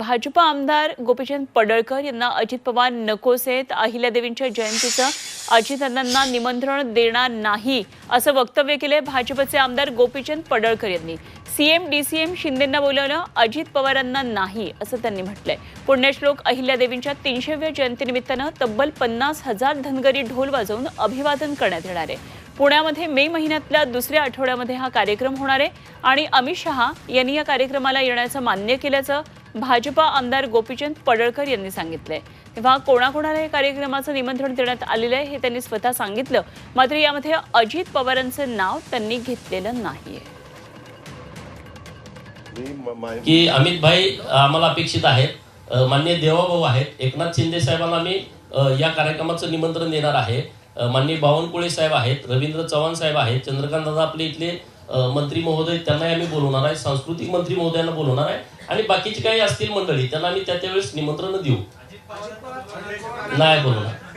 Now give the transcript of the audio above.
भाजपा आमदार गोपीचंद पडळकर यांना अजित पवार नकोस आहेत. अहिल्यादेवींच्या जयंतीचं अजितदादांना निमंत्रण देणार नाही असं वक्तव्य केलंय भाजपचे आमदार गोपीचंद पडळकर यांनी. सीएम डीसीएम शिंदेंना बोलवलं अजित पवारांना नाही असं त्यांनी म्हटलंय. पुण्यश्लोक अहिल्यादेवींच्या तीनशेव्या जयंतीनिमित्तानं तब्बल पन्नास हजार धनगरी ढोल वाजवून अभिवादन करण्यात येणार आहे. पुण्यामध्ये मे महिन्यातल्या दुसऱ्या आठवड्यामध्ये हा कार्यक्रम होणार आहे आणि अमित शहा यांनी या कार्यक्रमाला येण्याचं मान्य केल्याचं भाजपा आमदार गोपीचंद पडळकर यांनी सांगितलंय. तेव्हा कोणाकोणाला या कार्यक्रमाचं निमंत्रण देण्यात आलेलं आहे हे त्यांनी स्वतः सांगितलं. मात्र यामध्ये अजित पवारांचं नाव त्यांनी घेतलेलं नाहीये. की अमित भाई आम्हाला अपेक्षित आहेत. अ, माननीय देवाभाऊ आहेत. एकनाथ शिंदे साहेबांना मी या कार्यक्रमाचं निमंत्रण देणार आहे. अ, माननीय बावनकुळे साहेब आहेत रवींद्र चव्हाण साहेब आहेत चंद्रकांत दादा आपले इथले मंत्री महोदय त्यांनाही आम्ही बोलवणार आहे. सांस्कृतिक मंत्री महोदयांना बोलवणार आहे. आणि बाकीची काही असतील मंडळी त्यांना आम्ही त्या त्यावेळेस निमंत्रण देऊ. नाही बोलवणार.